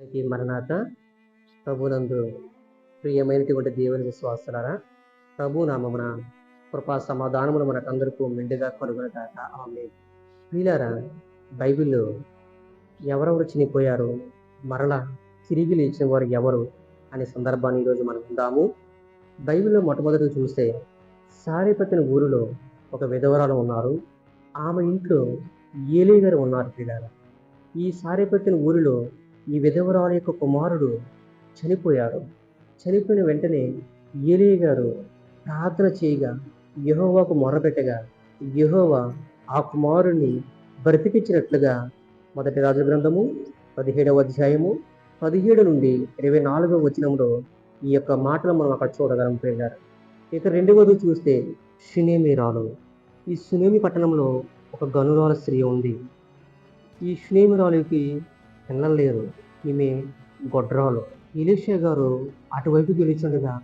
ఈ మరణాత ప్రభునందు ప్రియమైనటువంటి దేవుని విశ్వాసులారా ప్రభు నామమున కృపా సమాధానములు మనకందరికీ మెండుగా కలుగునగాక. ఆమె ప్రియులారా బైబిల్లో ఎవరెవరు చనిపోయారు మరలా తిరిగి లేచిన వారు ఎవరు అనే సందర్భాన్ని ఈరోజు మనం ఉందాము బైబిల్లో మొట్టమొదటి చూస్తే సారేపతిన ఊరిలో ఒక విధవరాలు ఉన్నారు. ఆమె ఇంట్లో ఏలీ గారు ఉన్నారు ప్రియులారా. ఈ సారేపతిన ఊరిలో ఈ విధవరాలు యొక్క కుమారుడు చనిపోయారు. చనిపోయిన వెంటనే ఏలీ గారు ప్రార్థన చేయగా యహోవాకు మొరపెట్టగా యహోవా ఆ కుమారుణ్ణి బ్రతికించినట్లుగా మొదటి రాజు గ్రంథము పదిహేడవ అధ్యాయము పదిహేడు నుండి ఇరవై నాలుగవ వచనంలో ఈ యొక్క మాటలు మనం అక్కడ చూడగలం ప్రియులారా. ఇక రెండవది చూస్తే షునేమిరాలు. ఈ సునేమి పట్టణంలో ఒక గనురాల స్త్రీ ఉంది. ఈ షునేమిరాలుకి పిల్లలు లేరు ఈమె గొడ్రాలు. ఎలీషా గారు అటువైపు గెలిచుండగా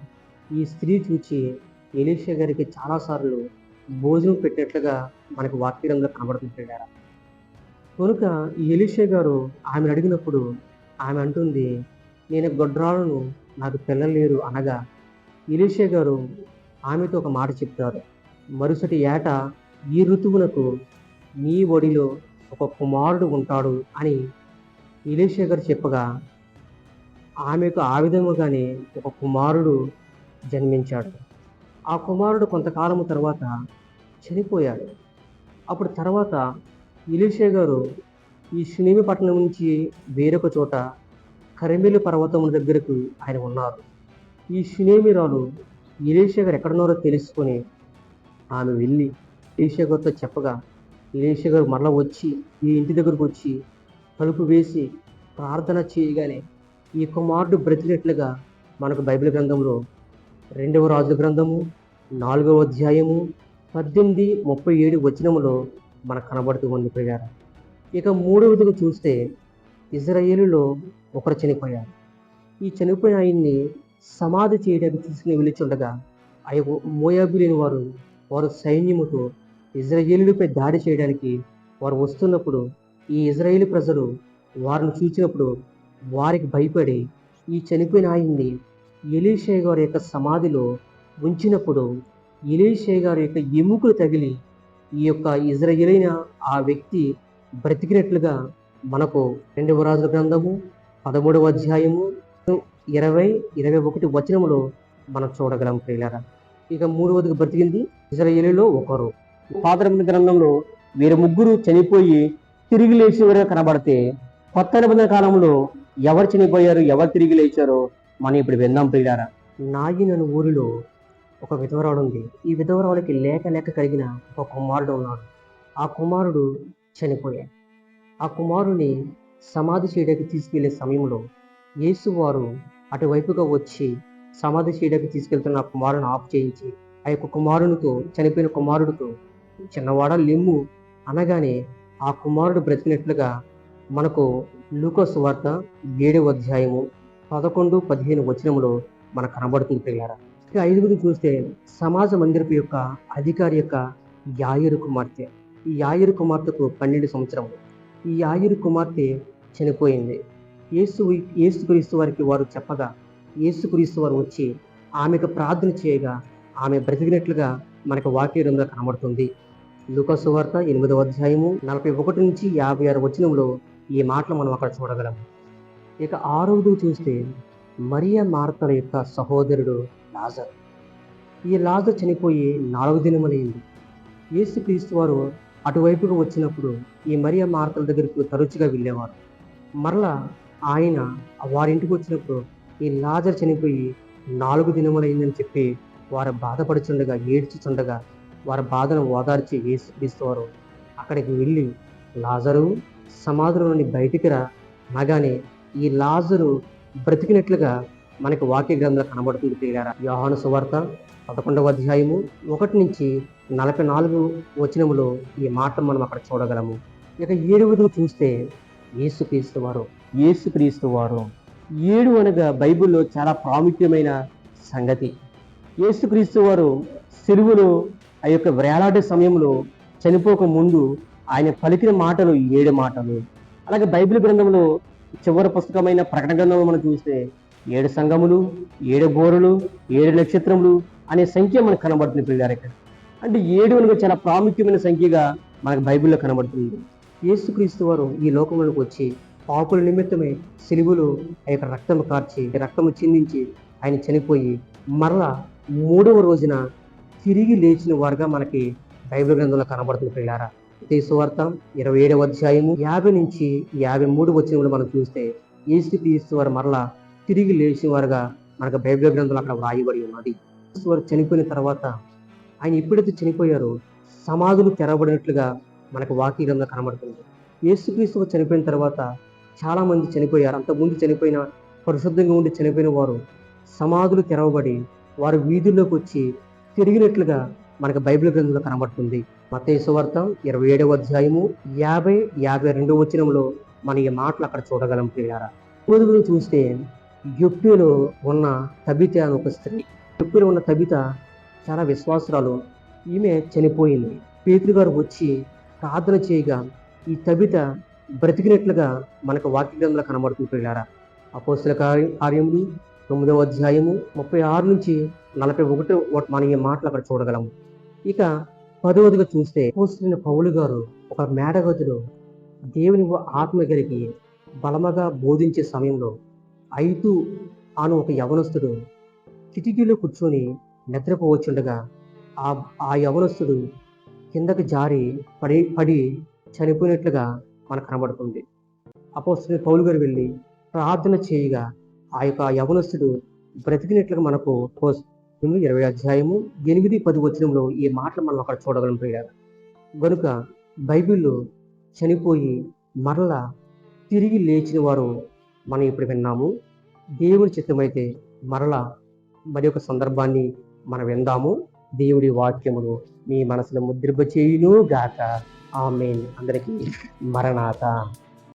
ఈ స్త్రీ చూచి ఎలీషా గారికి చాలాసార్లు భోజనం పెట్టినట్లుగా మనకు వాక్యంలో కనబడుతుంటాడారా కనుక ఈ ఎలీషా గారు ఆమెను అడిగినప్పుడు ఆమె అంటుంది నేను గొడ్రాలను నాకు పిల్లలు లేరు అనగా ఎలీషా గారు ఆమెతో ఒక మాట చెప్తారు మరుసటి ఏట ఈ ఋతువునకు నీ ఒడిలో ఒక కుమారుడు ఉంటాడు అని ఎలీషా గారు చెప్పగా ఆమెకు ఆ విధముగానే ఒక కుమారుడు జన్మించాడు. ఆ కుమారుడు కొంతకాలం తర్వాత చనిపోయాడు. అప్పుడు తర్వాత ఎలీషా గారు ఈ శునిమి పట్టణం నుంచి వేరొక చోట కరిమిలి పర్వతం దగ్గరకు ఆయన ఉన్నారు. ఈ శునేమిరాలు ఎలీషా గారు ఎక్కడున్నారో తెలుసుకొని ఆమె వెళ్ళి ఎలీషా గారితో చెప్పగా ఎలీషా గారు మరలా వచ్చి ఈ ఇంటి దగ్గరకు వచ్చి తలుపు వేసి ప్రార్థన చేయగానే ఈ కుమారుడు బ్రతికినట్లుగా మనకు బైబిల్ గ్రంథంలో రెండవ రాజుల గ్రంథము నాలుగవ అధ్యాయము పద్దెనిమిది ముప్పై ఏడు వచనములో మనకు కనబడుతూ ఉంది ప్రియారా. ఇక మూడవదిగా చూస్తే ఇజ్రాయేలులో ఒకరు చనిపోయారు. ఈ చనిపోయిన ఆయన్ని సమాధి చేయడానికి తీసుకుని వెళ్ళిచుండగా ఆ యొక్క మోయాబులేని వారు వారు సైన్యముతో ఇజ్రాయేలులపై దాడి చేయడానికి వారు వస్తున్నప్పుడు ఈ ఇజ్రాయేల్ ప్రజలు వారిని చూచినప్పుడు వారికి భయపడి ఈ చనిపోయిన ఆయన్ని ఎలీషే గారి యొక్క సమాధిలో ఉంచినప్పుడు ఎలీషే గారి యొక్క ఎముకలు తగిలి ఈ యొక్క ఇజ్రాయేలైన ఆ వ్యక్తి బ్రతికినట్లుగా మనకు రెండవ రాజుల గ్రంథము పదమూడవ అధ్యాయము ఇరవై ఇరవై ఒకటి వచనములో మనం చూడగలం ప్రియులరా. ఇక మూడవదికి బ్రతికింది ఇజ్రాయేలీలో ఒకరు. పాదరమైన గ్రంథంలో వీరు ముగ్గురు చనిపోయి తిరిగి లేచిన కనబడితే కొత్త నిబంధన కాలంలో ఎవరు చనిపోయారు ఎవరు తిరిగి లేచారో మనం ఇప్పుడు విందాం ప్రియులారా. నాగినను ఊరిలో ఒక విధవరాడు ఉంది. ఈ విధవరాలకి లేక లేక కలిగిన ఒక కుమారుడు ఉన్నాడు. ఆ కుమారుడు చనిపోయాడు. ఆ కుమారుని సమాధి చేయడానికి తీసుకెళ్ళే సమయంలో యేసు వారు అటువైపుగా వచ్చి సమాధి చేయడానికి తీసుకెళ్తున్న ఆ కుమారుని ఆఫ్ చేయించి ఆ యొక్క కుమారునితో చనిపోయిన కుమారుడితో చిన్నవాడ లెమ్ము అనగానే ఆ కుమారుడు బ్రతికినట్లుగా మనకు లూకోస్ వార్త ఏడవ అధ్యాయము పదకొండు పదిహేను వచనంలో మనకు కనబడుతుంది పిల్లారా ఇక ఐదుగురు చూస్తే సమాజ మందిరపు యొక్క అధికారి యొక్క యాయురు కుమార్తె. ఈ యాయురు కుమార్తెకు పన్నెండు సంవత్సరములు. ఈ యాయురు కుమార్తె చనిపోయింది. యేసు యేసుక్రీస్తు వారికి వారు చెప్పగా యేసుక్రీస్తు వారు వచ్చి ఆమెకు ప్రార్థన చేయగా ఆమె బ్రతికినట్లుగా మనకు వాక్యంలో కనబడుతుంది. లూకాసు వార్త ఎనిమిదవ అధ్యాయము నలభై ఒకటి నుంచి యాభై ఆరు వచనంలో ఈ మాటలు మనం అక్కడ చూడగలం. ఇక ఆరవది చూస్తే మరియా మార్తల యొక్క సహోదరుడు లాజర్. ఈ లాజర్ చనిపోయి నాలుగు దినములైంది. యేసుక్రీస్తు వారు అటువైపుగా వచ్చినప్పుడు ఈ మరియ మార్తల దగ్గరికి తరచుగా వెళ్ళేవారు. మరలా ఆయన వారింటికి వచ్చినప్పుడు ఈ లాజర్ చనిపోయి నాలుగు దినములైందని చెప్పి వారు బాధపడుచుండగా ఏడ్చుచుండగా వారి బాధను ఓదార్చి యేసుక్రీస్తు వారు అక్కడికి వెళ్ళి లాజరు సమాధుల నుండి బయటికి రా. అనగానే ఈ లాజరు బ్రతికినట్లుగా మనకి వాక్య గ్రంథంలో కనబడుతుంది ప్రియారా యోహాను సువార్త పదకొండవ అధ్యాయము ఒకటి నుంచి నలభై నాలుగు వచనములో ఈ మాట మనం అక్కడ చూడగలము. ఇక ఏడవది చూస్తే యేసుక్రీస్తు వారు యేసుక్రీస్తు వారు. ఏడు అనగా బైబిల్లో చాలా ప్రాముఖ్యమైన సంగతి. ఏసుక్రీస్తు వారు సిరువులో ఆ యొక్క వేలాడే సమయంలో చనిపోక ముందు ఆయన పలికిన మాటలు ఏడు మాటలు. అలాగే బైబిల్ గ్రంథంలో చివరి పుస్తకమైన ప్రకటన గ్రంథంలో మనం చూస్తే ఏడు సంఘములు ఏడు బోరులు ఏడు నక్షత్రములు అనే సంఖ్య మనకు కనబడుతుంది పిల్లగారు ఇక్కడ. అంటే ఏడు అనేది చాలా ప్రాముఖ్యమైన సంఖ్యగా మనకు బైబిల్లో కనబడుతుంది. యేసుక్రీస్తు వారు ఈ లోకంలోకి వచ్చి పాపుల నిమిత్తమే సిలువులు ఆ యొక్క రక్తము కార్చి రక్తము చిందించి ఆయన చనిపోయి మరలా మూడవ రోజున తిరిగి లేచిన వారుగా మనకి బైబిల్ గ్రంథంలో కనబడుతుంది పిల్లారా సువార్త ఇరవై ఏడవ అధ్యాయము యాభై నుంచి యాభై మూడు వచ్చినప్పుడు మనం చూస్తే ఏసు క్రీస్తు వారు మరలా తిరిగి లేచిన వారుగా మనకు బైబిల్ గ్రంథంలో అక్కడ వ్రాయబడి ఉన్నది. వారు చనిపోయిన తర్వాత ఆయన ఎప్పుడైతే చనిపోయారో సమాధులు తెరవబడినట్లుగా మనకు వాక్య గ్రంథం కనబడుతుంది. యేసుక్రీస్తు చనిపోయిన తర్వాత చాలామంది చనిపోయారు. అంతకుముందు చనిపోయిన పరిశుద్ధంగా ఉండి చనిపోయిన వారు సమాధులు తెరవబడి వారు వీధుల్లోకి వచ్చి తిరిగినట్లుగా మనకు బైబిల్ గ్రంథంలో కనబడుతుంది. మత్తయి సువార్త ఇరవై ఏడవ అధ్యాయము యాభై యాభై రెండవ వచనంలో మన ఈ మాటలు అక్కడ చూడగలం ప్రియారా మొదలు చూస్తే యుప్పిలో ఉన్న తబిత అని ఒక స్త్రీ యుప్పిలో ఉన్న తబిత చాలా విశ్వాసురాలు ఈమె చనిపోయింది. పేతురు గారు వచ్చి ప్రార్థన చేయగా ఈ తబిత బ్రతికినట్లుగా మనకు వాక్య గ్రంథంలో కనబడుతుంది ప్రియారా అపోస్తుల కార్య కార్యములు తొమ్మిదవ అధ్యాయము ముప్పై ఆరు నుంచి నలభై ఒకటి మనం ఈ మాటలు అక్కడ చూడగలము. ఇక పదవదిగా చూస్తే పోస్తున్న పౌలు గారు ఒక మేడగదిలో దేవుని ఆత్మ కలిగి బలమగా బోధించే సమయంలో ఐదు అను ఒక యవనస్తుడు కిటికీలో కూర్చొని నిద్రపోవచ్చుండగా ఆ ఆ యవనస్తుడు కిందకి జారి పడి పడి చనిపోయినట్లుగా మనకు కనబడుతుంది. అపోస్తుని పౌలు గారు వెళ్ళి ప్రార్థన చేయగా ఆ యొక్క యవనస్తుడు బ్రతికినట్లుగా మనకు ఇరవై అధ్యాయము ఎనిమిది పది వచనంలో ఈ మాటలు మనం అక్కడ చూడగలం ప్రియారు గనుక బైబిల్లో చనిపోయి మరలా తిరిగి లేచిన వారు మనం ఇప్పుడు విన్నాము. దేవుని చిత్తమైతే మరలా మరి ఒక సందర్భాన్ని మనం విందాము. దేవుడి వాక్యమును మీ మనసులో ముద్రింప చేయును గాక ఆమె అందరికీ మరణాత.